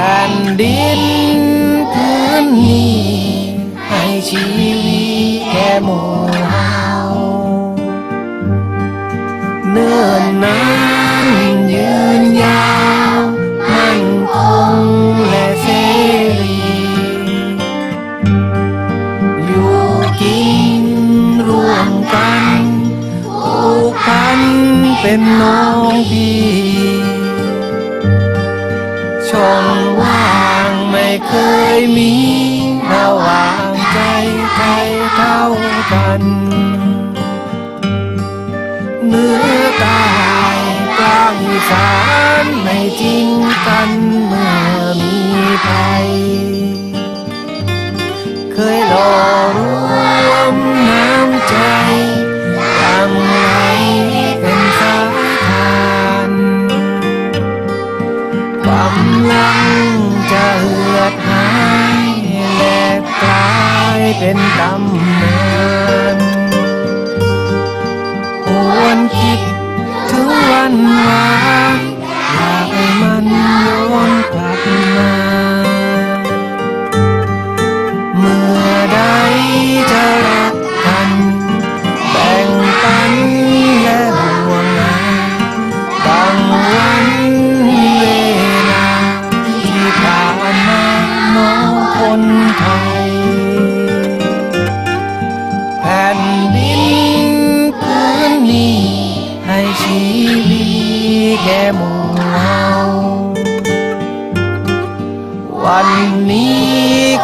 ผ่นดินพื้นนี้ ให้ชีวิตแก่หมู่เฮาเนิ่นนานยืนยาวมั่นคงและเสรีอยู่กินร่วมกันผูกพันเป็นน้องพี่ช่อง เคยมีระหว่างใจใครเท่ากันเนื้อตายกลางสานไม่จริงกันเมื่อ เป็นตำนานหวนคิดถึงวันวานอยากให้มันย้อนกลับมา เมื่อใดจะรักกัน แบ่งปันและห่วงใยบางวันเวลาที่ผ่านมาน้องคน วันนี้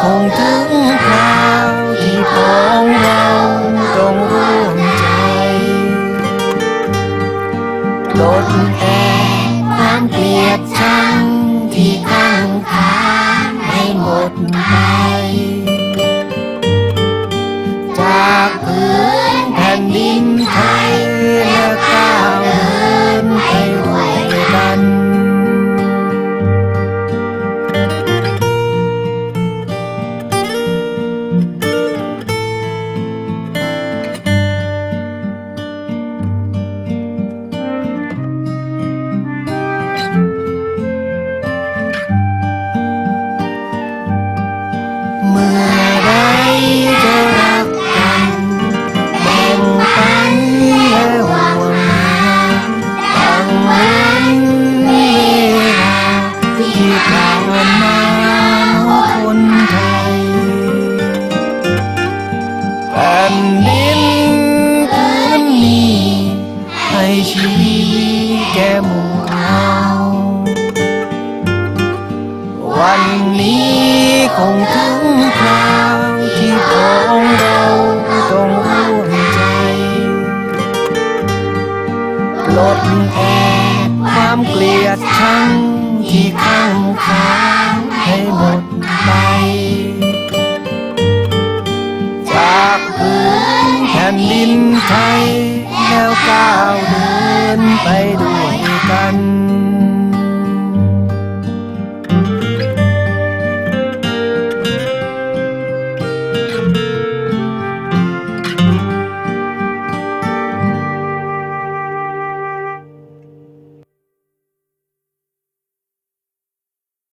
คงถึงคราวที่ของเราต้องร่วมใจลดแอกความเกลียดชังที่ข้างคางให้หมดไป เมื่อใดจะรักกันแบ่งปันและห่วงใยบางวันเวลาที่ผ่านมาน้องคนไทยแผ่นดินพื้นนี้ให้ชีวิตแก่หมู่เฮาวันนี้คง ลดแอกความเกลียดชังที่ข้างคาง